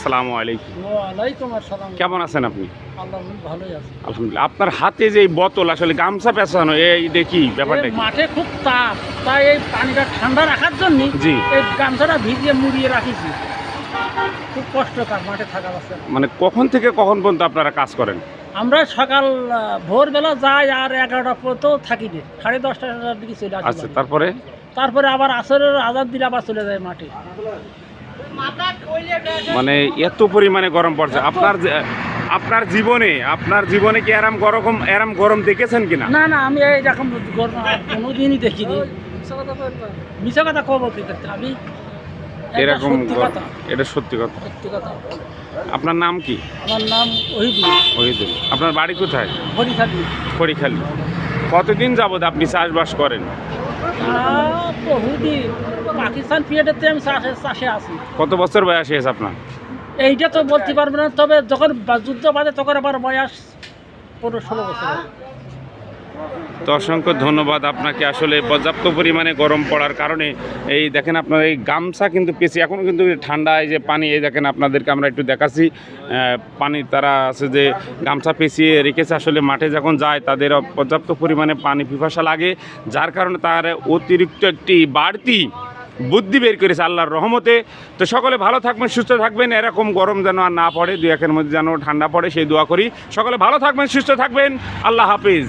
আসসালামু আলাইকুম। ওয়ালাইকুম আসসালাম। কেমন আছেন আপনি? ভালোই আছে। আলহামদুলিল্লাহ। আপনার হাতে যে এই বোতল আসলে গামছা পেঁচানো এই দেখি ব্যাপারটা মাঠে খুব তাপ তাই এই পানিটা ঠান্ডা রাখার জন্য জি। এই গামছাটা ভিজিয়ে মুড়িয়ে রাখিছি। খুব কষ্টকর মাঠে থাকা আছে মানে কখন থেকে কখন পর্যন্ত আপনারা কাজ করেন? আমরা সকাল ভোরবেলা যাই আর এগারোটা পর্যন্ত থাকি নে। সাড়ে দশটার দিকে চলে আচ্ছা তারপরে? তারপরে আবার আসরের আজাদ দিলে আবার চলে যায় মাঠে। মানে এত পরিমাণে গরম পড়ছে। আপনার আপনার জীবনে আপনার জীবনে কি এরম গরম এরম গরম দেখেছেন কিনা? না না আমি এইরকম গরম কোনোদিনই দেখিনি। মিশা কথা কব কি করতে আমি এরকম এটা সত্যি কথা। সত্যি কথা। আপনার নাম কি? আমার নাম ওহিদুল। ওহিদুল। আপনার বাড়ি কোথায়? হরিখালি খড়িখালি। কতদিন যাবত আপনি চাষবাস করেন? বহুদিন। পাকিস্তান পিরিয়ডেতে আমি চাষে আছি। কত বছর বয়স হয়েছে আপনার? এইটা তো বলতে পারব না তবে যখন যুদ্ধ বাজে তখন আমার বয়স পনেরো ষোলো বছর তো অসংখ্য ধন্যবাদ আপনাকে। আসলে পর্যাপ্ত পরিমাণে গরম পড়ার কারণে এই দেখেন আপনার এই গামছা কিন্তু পেছি এখনও কিন্তু ঠান্ডা এই যে পানি এই দেখেন আপনাদেরকে আমরা একটু দেখাচ্ছি। পানি তারা আছে যে গামছা পেঁচিয়ে রেখেছে। আসলে মাঠে যখন যায় তাদের পর্যাপ্ত পরিমাণে পানি পিপাসা লাগে যার কারণে তার অতিরিক্ত একটি বাড়তি বুদ্ধি বের করেছে আল্লাহর রহমতে। তো সকলে ভালো থাকবেন, সুস্থ থাকবেন। এরকম গরম যেন আর না পড়ে, দু একের মধ্যে যেন ঠান্ডা পড়ে, সেই দোয়া করি। সকলে ভালো থাকবেন, সুস্থ থাকবেন। আল্লাহ হাফিজ।